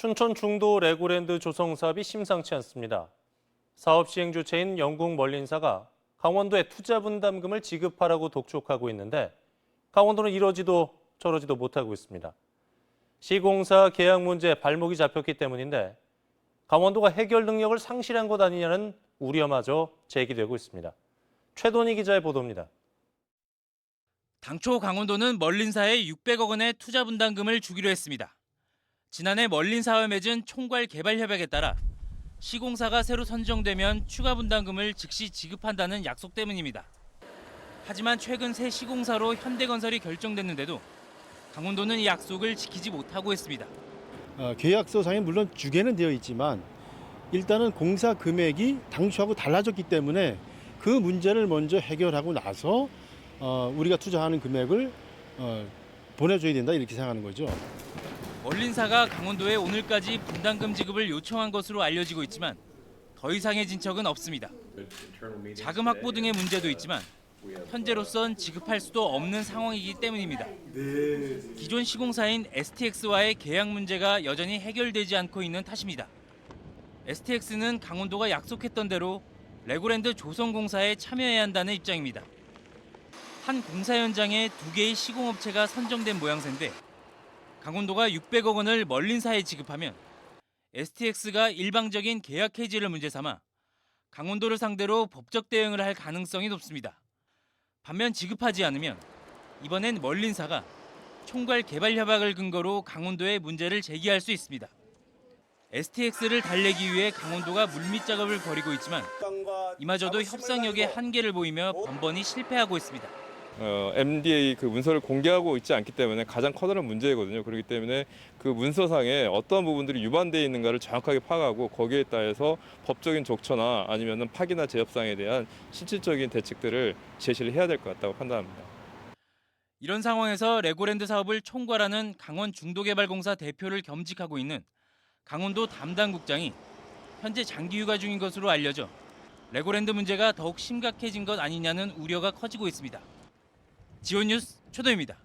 춘천 중도 레고랜드 조성 사업이 심상치 않습니다. 사업 시행 주체인 영국 멀린사가 강원도에 투자 분담금을 지급하라고 독촉하고 있는데 강원도는 이러지도 저러지도 못하고 있습니다. 시공사 계약 문제 발목이 잡혔기 때문인데 강원도가 해결 능력을 상실한 것 아니냐는 우려마저 제기되고 있습니다. 최돈희 기자의 보도입니다. 당초 강원도는 멀린사에 600억 원의 투자 분담금을 주기로 했습니다. 지난해 멀린 사와 맺은 총괄 개발 협약에 따라 시공사가 새로 선정되면 추가 분담금을 즉시 지급한다는 약속 때문입니다. 하지만 최근 새 시공사로 현대건설이 결정됐는데도 강원도는 이 약속을 지키지 못하고 있습니다. 어, 계약서상에 물론 주게는 되어 있지만 일단은 공사 금액이 당초하고 달라졌기 때문에 그 문제를 먼저 해결하고 나서 어, 우리가 투자하는 금액을 어, 보내줘야 된다 이렇게 생각하는 거죠. 멀린사가 강원도에 오늘까지 분담금 지급을 요청한 것으로 알려지고 있지만 더 이상의 진척은 없습니다. 자금 확보 등의 문제도 있지만 현재로선 지급할 수도 없는 상황이기 때문입니다. 기존 시공사인 STX와의 계약 문제가 여전히 해결되지 않고 있는 탓입니다. STX는 강원도가 약속했던 대로 레고랜드 조성공사에 참여해야 한다는 입장입니다. 한 공사 현장에 두 개의 시공업체가 선정된 모양새인데 강원도가 600억 원을 멀린 사에 지급하면 STX가 일방적인 계약 해지를 문제 삼아 강원도를 상대로 법적 대응을 할 가능성이 높습니다. 반면 지급하지 않으면 이번엔 멀린사가 총괄 개발 협약을 근거로 강원도에 문제를 제기할 수 있습니다. STX를 달래기 위해 강원도가 물밑 작업을 벌이고 있지만 이마저도 협상력의 한계를 보이며 번번이 실패하고 있습니다. 어, MDA 그 문서를 공개하고 있지 않기 때문에 가장 커다란 문제거든요. 그렇기 때문에 그 문서상에 어떤 부분들이 위반되어 있는가를 정확하게 파악하고 거기에 따라서 법적인 족처나 아니면 파기나 재협상에 대한 실질적인 대책들을 제시를 해야 될 것 같다고 판단합니다. 이런 상황에서 레고랜드 사업을 총괄하는 강원 중도개발공사 대표를 겸직하고 있는 강원도 담당 국장이 현재 장기 휴가 중인 것으로 알려져 레고랜드 문제가 더욱 심각해진 것 아니냐는 우려가 커지고 있습니다. 지원 뉴스 최도입니다.